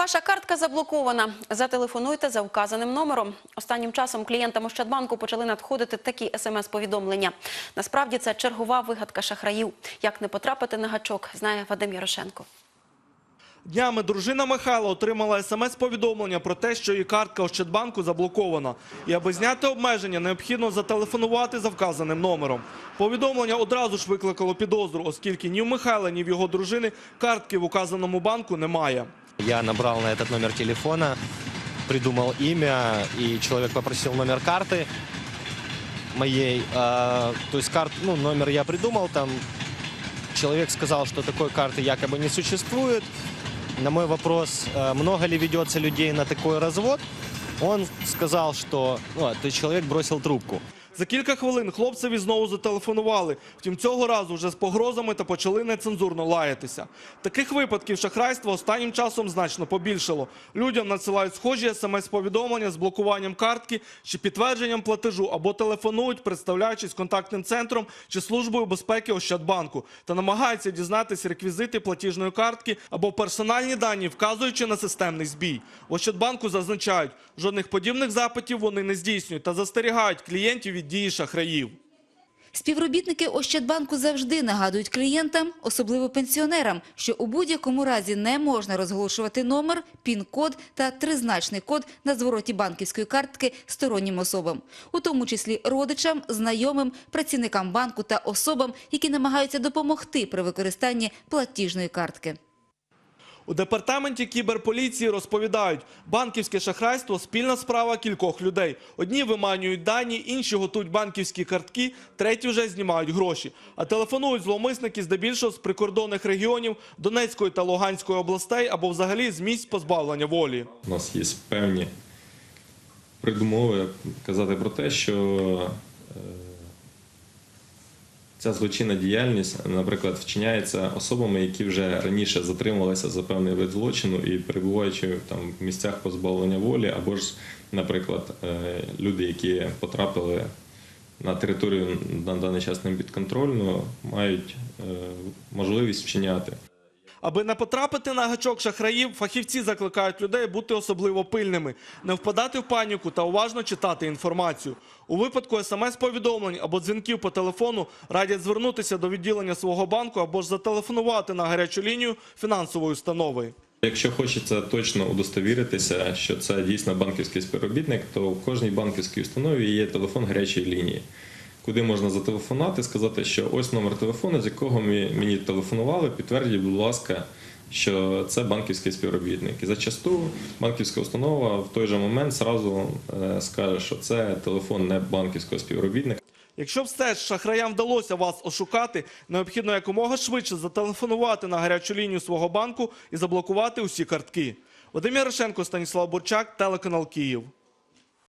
Ваша картка заблокована. Зателефонуйте за вказаним номером. Останнім часом клієнтам Ощадбанку почали надходити такі смс-повідомлення. Насправді це чергова вигадка шахраїв. Як не потрапити на гачок, знає Вадим Ярошенко. Днями дружина Михайла отримала смс-повідомлення про те, що її картка Ощадбанку заблокована. І аби зняти обмеження, необхідно зателефонувати за вказаним номером. Повідомлення одразу ж викликало підозру, оскільки ні в Михайла, ні в його дружини картки в указаному банку немає. Я набрал на этот номер телефона, придумал имя, и человек попросил номер карты моей. А, то есть карт, ну, номер я придумал, там человек сказал, что такой карты якобы не существует. На мой вопрос, а, много ли ведется людей на такой развод, он сказал, что ну, а, то есть человек бросил трубку. За кілька хвилин хлопцеві знову зателефонували. Втім, цього разу вже з погрозами та почали нецензурно лаятися. Таких випадків шахрайства останнім часом значно побільшало. Людям надсилають схожі смс-повідомлення з блокуванням картки чи підтвердженням платежу або телефонують, представляючись контактним центром чи службою безпеки Ощадбанку та намагаються дізнатися реквізити платіжної картки або персональні дані, вказуючи на системний збій. В Ощадбанку зазначають, жодних подібних запитів вони не здійснюють та застерігають клієнтів від дії шахраїв. Співробітники Ощадбанку завжди нагадують клієнтам, особливо пенсіонерам, що у будь-якому разі не можна розголошувати номер, пін-код та тризначний код на звороті банківської картки стороннім особам, у тому числі родичам, знайомим, працівникам банку та особам, які намагаються допомогти при використанні платіжної картки. У департаменті кіберполіції розповідають, банківське шахрайство – спільна справа кількох людей. Одні виманюють дані, інші готують банківські картки, треті вже знімають гроші. А телефонують зловмисники здебільшого з прикордонних регіонів Донецької та Луганської областей або взагалі з місць позбавлення волі. У нас є певні придумови казати про те, що е, ця злочинна діяльність, наприклад, вчиняється особами, які вже раніше затримувалися за певний вид злочину і перебуваючи там в місцях позбавлення волі, або ж, наприклад, е, люди, які потрапили на територію на даний час не підконтрольну, мають е, можливість вчиняти. Аби не потрапити на гачок шахраїв, фахівці закликають людей бути особливо пильними, не впадати в паніку та уважно читати інформацію. У випадку смс-повідомлень або дзвінків по телефону радять звернутися до відділення свого банку або ж зателефонувати на гарячу лінію фінансової установи. Якщо хочеться точно удостовіритися, що це дійсно банківський співробітник, то в кожній банківській установі є телефон гарячої лінії, куди можна зателефонувати, сказати, що ось номер телефону, з якого мені телефонували, підтвердіть, будь ласка, що це банківський співробітник. І зачасту банківська установа в той же момент зразу е, скаже, що це телефон не банківського співробітника. Якщо все ж шахраям вдалося вас ошукати, необхідно якомога швидше зателефонувати на гарячу лінію свого банку і заблокувати усі картки. Вадим Ярошенко, Станіслав Бурчак, телеканал Київ.